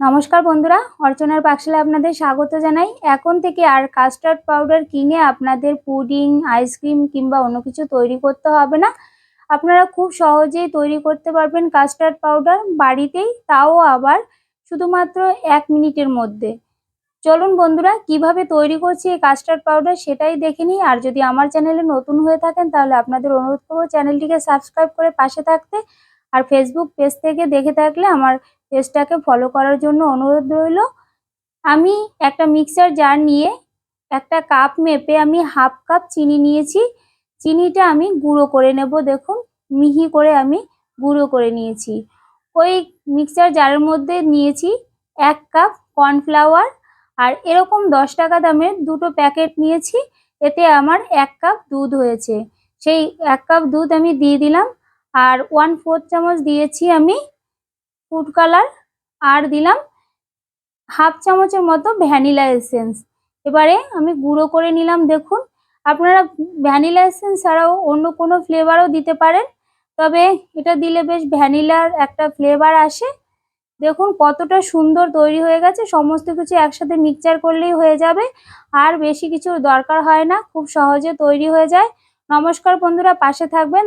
নমস্কার বন্ধুরা, অর্চনার পাকশালে আপনাদের স্বাগত জানাই। এখন থেকে আর কাস্টার্ড পাউডার কিনে আপনাদের পুডিং আইসক্রিম কিংবা অন্য কিছু তৈরি করতে হবে না। আপনারা খুব সহজেই তৈরি করতে পারবেন কাস্টার্ড পাউডার বাড়িতেই, তাও আবার শুধুমাত্র এক মিনিটের মধ্যে। চলুন বন্ধুরা, কীভাবে তৈরি করছি এই কাস্টার্ড পাউডার সেটাই দেখে নিই। আর যদি আমার চ্যানেলে নতুন হয়ে থাকেন, তাহলে আপনাদের অনুরোধ করব চ্যানেলটিকে সাবস্ক্রাইব করে পাশে থাকতে। আর ফেসবুক পেজ থেকে দেখে থাকলে আমার পেজটাকে ফলো করার জন্য অনুরোধ রইল। আমি একটা মিক্সার জার নিয়ে একটা কাপ মেপে আমি হাফ কাপ চিনি নিয়েছি। চিনিটা আমি গুঁড়ো করে নেব, দেখুন, মিহি করে আমি গুঁড়ো করে নিয়েছি। ওই মিক্সার জারের মধ্যে নিয়েছি এক কাপ কর্নফ্লাওয়ার আর এরকম দশ টাকা দামের দুটো প্যাকেট নিয়েছি, এতে আমার এক কাপ দুধ হয়েছে। সেই এক কাপ দুধ আমি দিয়ে দিলাম আর ওয়ান ফোর্থ চামচ দিয়েছি আমি ফুড কালার আর দিলাম হাফ চামচের মতো ভ্যানিলা এসেন্স। এবারে আমি গুঁড়ো করে নিলাম, দেখুন। আপনারা ভ্যানিলা এসেন্স ছাড়াও অন্য কোনো ফ্লেভারও দিতে পারেন, তবে এটা দিলে বেশ ভ্যানিলার একটা ফ্লেভার আসে। দেখুন, কতটা সুন্দর তৈরি হয়ে গেছে, সমস্ত কিছু একসাথে মিক্সচার করলেই হয়ে যাবে। আর বেশি কিছু দরকার হয় না, খুব সহজে তৈরি হয়ে যায়। নমস্কার বন্ধুরা, পাশে থাকবেন।